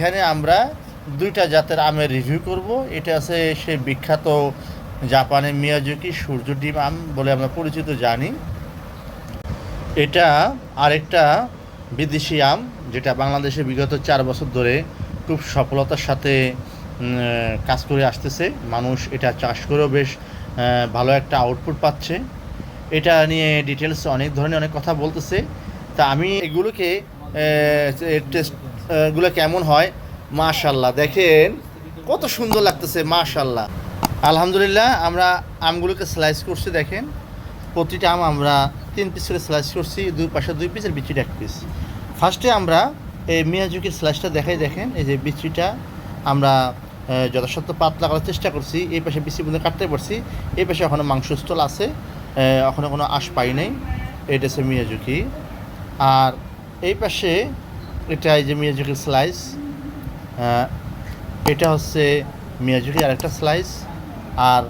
এখানে আমরা দুইটা জাতের আমের রিভিউ করব। এটা আছে সে বিখ্যাত জাপানের মিয়াজুকি সূর্য ডিম আম বলে আমরা পরিচিত জানি। এটা আরেকটা বিদেশি আম, যেটা বাংলাদেশে বিগত চার বছর ধরে খুব সফলতার সাথে কাজ করে আসতেছে। মানুষ এটা চাষ করেও বেশ ভালো একটা আউটপুট পাচ্ছে। এটা নিয়ে ডিটেলস অনেক ধরনের অনেক কথা বলতেছে। তা আমি এগুলোকে টেস্ট গুলো কেমন হয়? মাশাল্লাহ দেখেন কত সুন্দর লাগতেছে মাশাল্লাহ আলহামদুলিল্লাহ, আমরা আমগুলোকে স্লাইস করছি, দেখেন। প্রতিটা আম আমরা তিন পিস করে স্লাইস করছি, দুই পাশে দুই পিস আর বিচিটা এক পিস ফার্স্টে আমরা এই মিয়াজুকির স্লাইসটা দেখাই, দেখেন। এই যে বিচিটা আমরা যথাসাধ্য পাতলা করার চেষ্টা করছি। এই পাশে বিচি বন্ধু কাটতে পারছি। এই পাশে এখনও মাংস স্থল আছে এখনও কোনো আশ পাই নাই। এটা হচ্ছে মিয়াজুকি। আর এই পাশে এটা এই যে মিয়াজুকির স্লাইস এটা হচ্ছে মিয়াজুকি আর একটা স্লাইস আর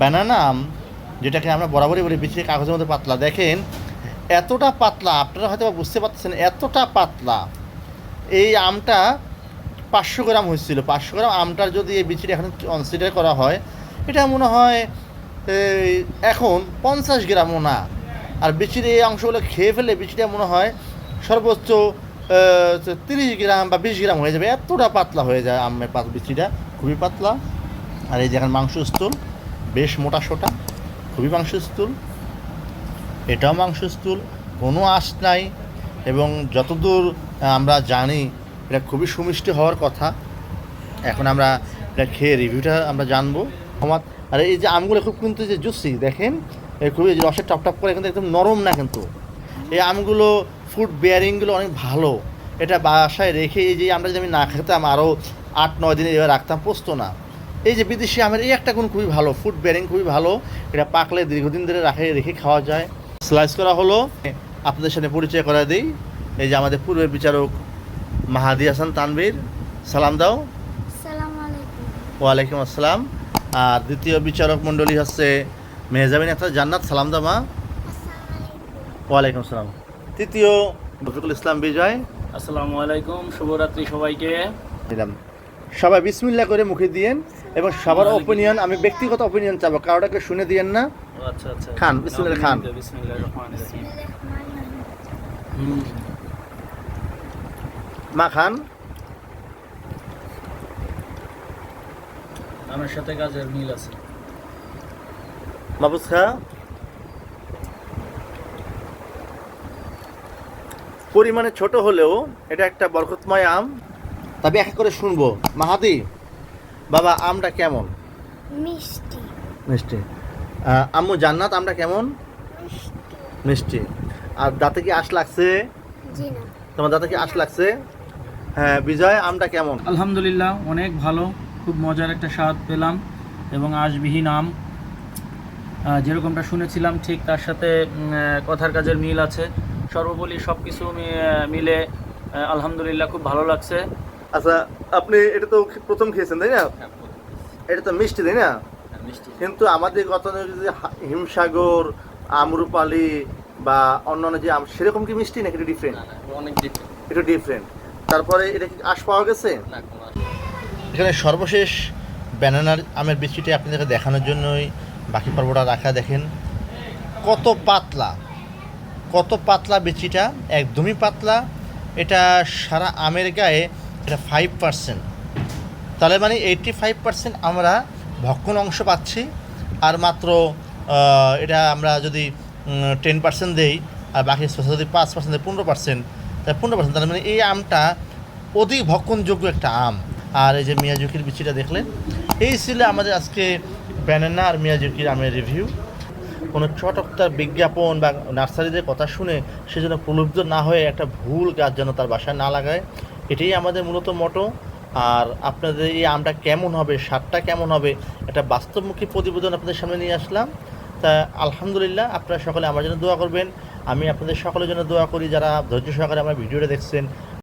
ব্যানানা আম, যেটাকে আমরা বরাবরই বলি বিচির কাগজের মধ্যে পাতলা। দেখেন, এতটা পাতলা, আপনারা হয়তো বুঝতে পারতেছেন, এতটা পাতলা। এই আমটা পাঁচশো গ্রাম হয়েছিল। পাঁচশো গ্রাম আমটার যদি এই বিচিটা এখন কনসিডার করা হয়, এটা মনে হয় এখন পঞ্চাশ গ্রামও না। আর বিচির এই অংশগুলো খেয়ে ফেলে বিচিটা মনে হয় সর্বোচ্চ তিরিশ গ্রাম বা বিশ গ্রাম হয়ে যাবে, এতটা পাতলা হয়ে যায় আমের পাত বিচিটা, খুবই পাতলা। আর এই যেখানে মাংস স্থূল বেশ মোটা সোটা, খুবই মাংস স্থূল এটাও মাংস স্থূল কোনো আঁশ নাই। এবং যতদূর আমরা জানি, এটা খুবই সুমিষ্টি হওয়ার কথা। এখন আমরা এটা খেয়ে রিভিউটা আমরা জানব। আমার আর এই যে আমগুলো খুব কিন্তু যে জুসি, দেখেন? খুবই রসের টপ টপ করে, কিন্তু একদম নরম না কিন্তু। এই আমগুলো ফুড বেয়ারিংগুলো অনেক ভালো। এটা বাসায় রেখে এই যে আমরা যদি আমি না খেতাম আরও আট নয় দিন এবার রাখতাম পোস্ত না। এই যে বিদেশি আমের এই একটা গুণ খুবই ভালো ফুড বেয়ারিং খুবই ভালো। এটা পাকলে দীর্ঘদিন ধরে রাখে রেখে খাওয়া যায়। স্লাইস করা হলো। আপনাদের সাথে পরিচয় করা দিই। এই যে আমাদের পূর্বের বিচারক মাহাদি হাসান তানবীর সালাম দাও। ওয়ালাইকুম আসসালাম। আর দ্বিতীয় বিচারক মণ্ডলী হচ্ছে মেহজাবিন একটা জান্নাত। সালাম দামা ওয়ালাইকুম আসসালাম। তৃতীয় রফিকুল ইসলাম বিজয়। আসসালামু আলাইকুম শুভরাত্রি সবাইকে। দিলাম সবাই বিসমিল্লা করে মুখে দিয়েন এবং সবার অপিনিয়ন আমি ব্যক্তিগত অপিনিয়ন চাবো কারোটাকে শুনে দিয়েন না। আচ্ছা আচ্ছা। খান, বিসমিল্লাহ খান। মা খান। আমার সাথে কাজের মিল আছে। মাহবুজ খা। পরিমাণে ছোট হলেও এটা একটা বরকতময় আম। তবে এক করে শুনব। মাহাদি বাবা আমটা কেমন? মিষ্টি। মিষ্টি। আম্মু জান্নাত আমটা কেমন? মিষ্টি। আর দাঁতে কি আশ লাগছে? তোমার দাঁতে কি আশ লাগছে? হ্যাঁ বিজয় আমটা কেমন? আলহামদুলিল্লাহ অনেক ভালো। খুব মজার একটা স্বাদ পেলাম এবং আশবিহীন আম। যেরকমটা শুনেছিলাম ঠিক তার সাথে কথার কাজের মিল আছে। সর্বোপরি সব কিছু মিলে আলহামদুলিল্লাহ খুব ভালো লাগছে। আচ্ছা আপনি এটা তো প্রথম খেয়েছেন তাই না? এটা তো মিষ্টি তাই না? কিন্তু আমাদের গত হিমসাগর আমরুপালি বা অন্যান্য যে আম সেরকম কি মিষ্টি নাকি একটু ডিফারেন্ট অনেক ডিফারেন্ট একটু ডিফারেন্ট তারপরে এটা কি আশ পাওয়া গেছে? এখানে সর্বশেষ ব্যানানার আমের বিচিটি আপনাদেরকে দেখানোর জন্যই বাকি পর্বটা রাখা দেখেন। কত পাতলা। কত পাতলা বিচিটা একদমই পাতলা। এটা সারা আমের গায়ে এটা ফাইভ পার্সেন্ট তাহলে মানে এইটটি ফাইভ পার্সেন্ট আমরা ভক্ষণ অংশ পাচ্ছি। আর মাত্র এটা আমরা যদি টেন পার্সেন্ট দেই, আর বাকি যদি পাঁচ পার্সেন্ট দেয় পনেরো পার্সেন্ট তাহলে পনেরো পার্সেন্ট তাহলে মানে এই আমটা অধিক ভক্ষণযোগ্য একটা আম। আর এই যে মিয়াজুকির বিচিটা দেখলেন, এই ছিল আমাদের আজকে ব্যানানা আর মিয়াজুকির আমের রিভিউ কোনো চটকতার বিজ্ঞাপন বা নার্সারিদের কথা শুনে সে যেন প্রলুব্ধ না হয়ে একটা ভুল গাছ যেন তার বাসায় না লাগায়, এটাই আমাদের মূলত মটো আর আপনাদের এই আমটা কেমন হবে, স্বাদটা কেমন হবে একটা বাস্তবমুখী প্রতিবেদন আপনাদের সামনে নিয়ে আসলাম। তা আলহামদুলিল্লাহ, আপনারা সকলে আমার জন্য দোয়া করবেন। আমি আপনাদের সকলের জন্য দোয়া করি, যারা ধৈর্য সহকারে আমার ভিডিওটা দেখছেন